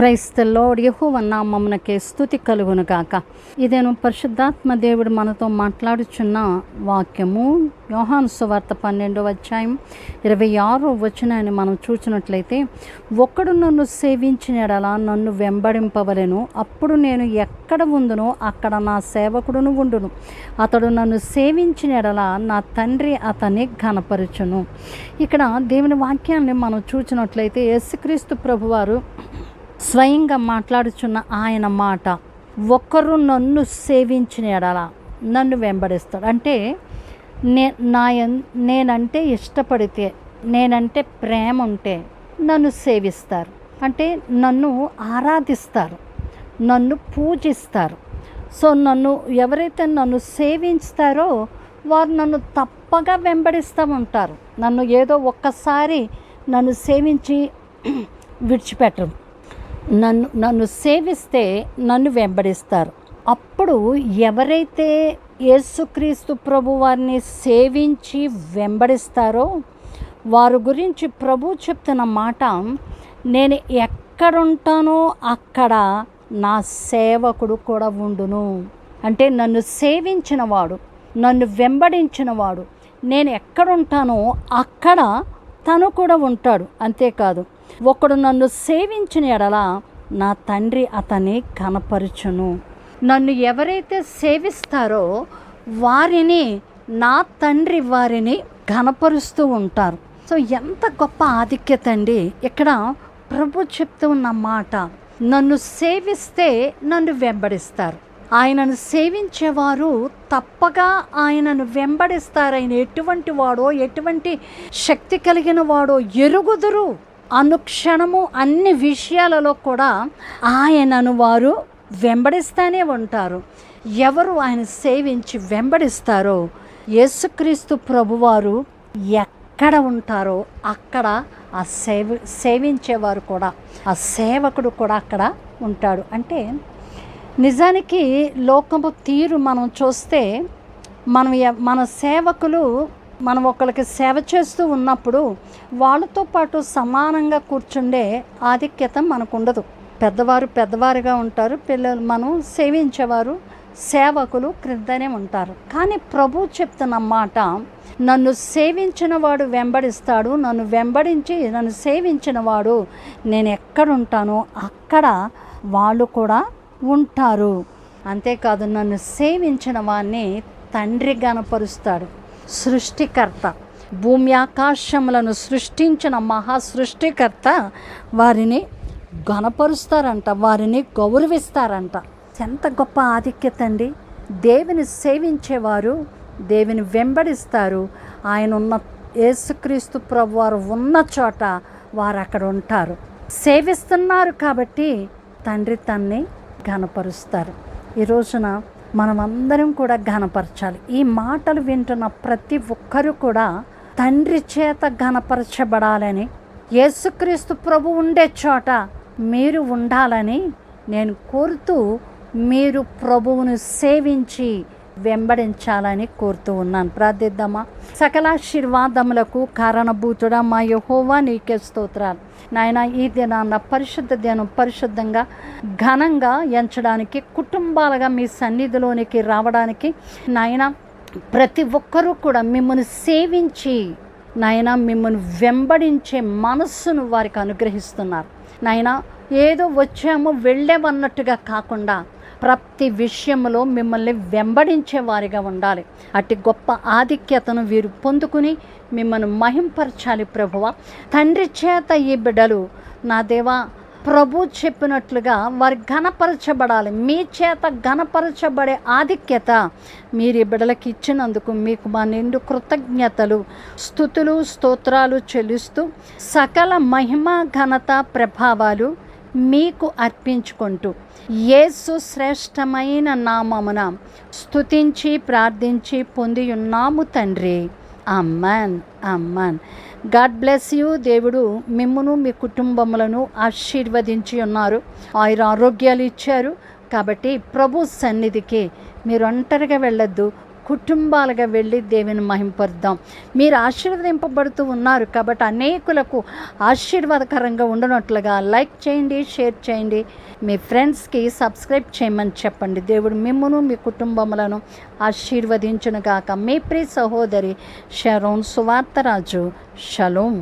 క్రైస్త load యహోవ నామమునకే స్థుతి కలుగును గాక. ఇదేను పరిశుద్ధాత్మ దేవుడు మనతో మాట్లాడుచున్న వాక్యము. యోహాను సువార్త పన్నెండవ అధ్యాయం ఇరవై ఆరో వచనాన్ని మనం చూసినట్లయితే ఒక్కడు నన్ను సేవించినడలా నన్ను వెంబడింపవలెను. అప్పుడు నేను ఎక్కడ ఉందునో అక్కడ నా సేవకుడును ఉండును. అతడు నన్ను సేవించినడలా నా తండ్రి అతన్ని ఘనపరచును. ఇక్కడ దేవుని వాక్యాన్ని మనం చూసినట్లయితే యేసుక్రీస్తు ప్రభువారు స్వయంగా మాట్లాడుచున్న ఆయన మాట ఒకరు నన్ను సేవించిన ఎడల నన్ను వెంబడిస్తాడు. అంటే నే నా నేనంటే ఇష్టపడితే నేనంటే ప్రేమ ఉంటే నన్ను సేవిస్తారు. అంటే నన్ను ఆరాధిస్తారు నన్ను పూజిస్తారు. సో నన్ను ఎవరైతే నన్ను సేవించుతారో వారు నన్ను తప్పగా వెంబడిస్తూ ఉంటారు. నన్ను ఏదో ఒక్కసారి నన్ను సేవించి విడిచిపెట్టరు. నన్ను నన్ను సేవిస్తే నన్ను వెంబడిస్తారు. అప్పుడు ఎవరైతే యేసుక్రీస్తు ప్రభు వారిని సేవించి వెంబడిస్తారో వారి గురించి ప్రభు చెప్తున్న మాట నేను ఎక్కడుంటానో అక్కడ నా సేవకుడు కూడా ఉండును. అంటే నన్ను సేవించిన వాడు నన్ను వెంబడించిన వాడు నేను ఎక్కడుంటానో అక్కడ తను కూడా ఉంటాడు. అంతేకాదు ఒకడు నన్ను సేవించిన ఎడల నా తండ్రి అతన్ని కనపరుచును. నన్ను ఎవరైతే సేవిస్తారో వారిని నా తండ్రి వారిని ఘనపరుస్తూ ఉంటారు. సో ఎంత గొప్ప ఆధిక్యత అండి. ఇక్కడ ప్రభు చెప్తూ ఉన్న మాట నన్ను సేవిస్తే నన్ను వెంబడిస్తారు. ఆయనను సేవించేవారు తప్పగా ఆయనను వెంబడిస్తారు. ఆయన ఎటువంటి వాడో ఎటువంటి శక్తి కలిగిన వాడో ఎరుగుదురు. అనుక్షణము అన్ని విషయాలలో కూడా ఆయనను వారు వెంబడిస్తూనే ఉంటారు. ఎవరు ఆయన సేవించి వెంబడిస్తారో యేసుక్రీస్తు ప్రభువారు ఎక్కడ ఉంటారో అక్కడ ఆ సేవ సేవించేవారు కూడా ఆ సేవకుడు కూడా అక్కడ ఉంటాడు. అంటే నిజానికి లోకము తీరు మనం చూస్తే మనం మన సేవకులు మనం ఒకరికి సేవ చేస్తూ ఉన్నప్పుడు వాళ్ళతో పాటు సమానంగా కూర్చుండే ఆధిక్యత మనకు ఉండదు పెద్దవారు పెద్దవారుగా ఉంటారు పిల్లలు మనం సేవించేవారు సేవకులు క్రిందనే ఉంటారు. కానీ ప్రభు చెప్తున్న మాట నన్ను సేవించిన వాడు వెంబడిస్తాడు నన్ను వెంబడించి నన్ను సేవించిన వాడు నేను ఎక్కడుంటానో అక్కడ వాళ్ళు కూడా ఉంటారు. అంతేకాదు నన్ను సేవించిన వాడిని తండ్రి గనపరుస్తాడు. సృష్టికర్త. భూమి ఆకాశములను సృష్టించిన మహా సృష్టికర్త వారిని ఘనపరుస్తారంట వారిని గౌరవిస్తారంట. ఎంత గొప్ప ఆధిక్యత అండి. దేవుని సేవించేవారు దేవుని వెంబడిస్తారు. ఆయన ఉన్న యేసుక్రీస్తు ప్రభు వారు ఉన్న చోట వారు అక్కడ ఉంటారు. సేవిస్తున్నారు కాబట్టి తండ్రి తన్ని ఘనపరుస్తారు. ఈ రోజున మనమందరం కూడా ఘనపరచాలి. ఈ మాటలు వింటున్న ప్రతి ఒక్కరూ కూడా తండ్రి చేత ఘనపరచబడాలని యేసుక్రీస్తు ప్రభు ఉండే చోట మీరు ఉండాలని నేను కోరుతూ మీరు ప్రభువును సేవించి వెంబడించాలని కోరుతూ ఉన్నాను. ప్రార్థిద్దామా? సకలాశీర్వాదములకు కారణభూతుడా మా యహోవా నీకే స్తోత్రాలు. నాయన ఈ దినాన్న పరిశుద్ధ దినం పరిశుద్ధంగా ఘనంగా ఎంచడానికి కుటుంబాలుగా మీ సన్నిధిలోనికి రావడానికి నాయన ప్రతి ఒక్కరూ కూడా మిమ్మల్ని సేవించి నాయన మిమ్మల్ని వెంబడించే మనస్సును వారికి అనుగ్రహిస్తున్నారు. నాయన ఏదో వచ్చాము వెళ్ళేమన్నట్టుగా కాకుండా ప్రతి విషయంలో మిమ్మల్ని వెంబడించే వారిగా ఉండాలి. అట్టి గొప్ప ఆధిక్యతను వీరు పొందుకుని మిమ్మల్ని మహింపరచాలి ప్రభువ. తండ్రి చేత ఈ బిడ్డలు నా దేవా ప్రభు చెప్పినట్లుగా వారి ఘనపరచబడాలి. మీ చేత ఘనపరచబడే ఆధిక్యత మీరు ఈ బిడ్డలకు ఇచ్చినందుకు మీకు మా నిండు కృతజ్ఞతలు స్థుతులు స్తోత్రాలు చెల్లిస్తూ సకల మహిమ ఘనత ప్రభావాలు మీకు అర్పించుకుంటూ యేసు శ్రేష్టమైన నామమున స్తుతించి ప్రార్థించి పొంది ఉన్నాము తండ్రి. Amen amen God bless you. దేవుడు మిమ్మును మీ కుటుంబములను ఆశీర్వదించి ఉన్నారు. ఆయుర ఆరోగ్యాలు ఇచ్చారు. కాబట్టి ప్రభు సన్నిధికి మీరు ఒంటరిగా వెళ్ళొద్దు. కుటుంబాలుగా వెళ్ళి దేవుని మహింపరుద్దాం. మీరు ఆశీర్వదింపబడుతూ ఉన్నారు కాబట్టి అనేకులకు ఆశీర్వాదకరంగా ఉండనట్లుగా లైక్ చేయండి షేర్ చేయండి. మీ ఫ్రెండ్స్కి సబ్స్క్రైబ్ చేయమని చెప్పండి. దేవుడు మిమ్మను మీ కుటుంబములను ఆశీర్వదించునుగాక. మీ ప్రియ సహోదరి షరోన్ సువార్తరాజు. షలోం.